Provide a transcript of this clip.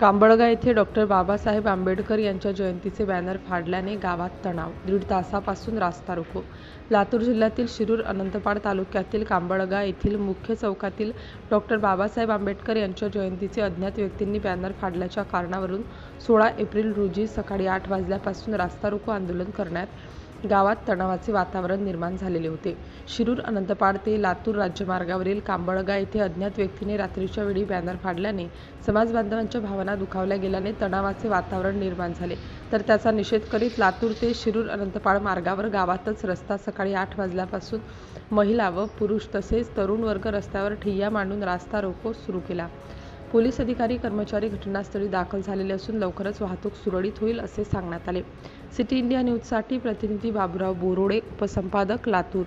कांबळगा येथे डॉक्टर बाबासाहेब आंबेडकर यांच्या जयंतीचे बॅनर फाडल्याने गावात तणाव. दीड तासापासून रास्ता रोको. लातूर जिल्ह्यातील शिरूर अनंतपाड तालुक्यातील कांबळगा येथील मुख्य चौकातील डॉक्टर बाबासाहेब आंबेडकर यांच्या जयंतीचे अज्ञात व्यक्तींनी बॅनर फाडल्याच्या कारणावरून सोळा एप्रिल रोजी सकाळी आठ वाजल्यापासून रास्ता रोको आंदोलन करण्यात गावात तणावाचे वातावरण निर्माण झालेले होते. शिरूर अनंतपाड ते लातूर राज्यमार्गावरील कांबळगा येथे अज्ञात व्यक्तीने रात्रीच्या वेळी बॅनर फाडल्याने समाज बांधवांच्या भावना दुखावल्या गेल्याने तणावाचे वातावरण निर्माण झाले. तर त्याचा निषेध करीत लातूर ते शिरूर अनंतपाळ मार्गावर गावातच रस्ता सकाळी आठ वाजल्यापासून महिला व पुरुष तसेच तरुण वर्ग रस्त्यावर ठिय्या मांडून रास्ता रोको सुरू केला. पोलीस अधिकारी कर्मचारी घटनास्थळी दाखल झालेले असून लवकरच वाहतूक सुरळीत होईल असे सांगण्यात आले. सिटी इंडिया न्यूजसाठी प्रतिनिधी बाबुराव बोरोडे उपसंपादक लातूर.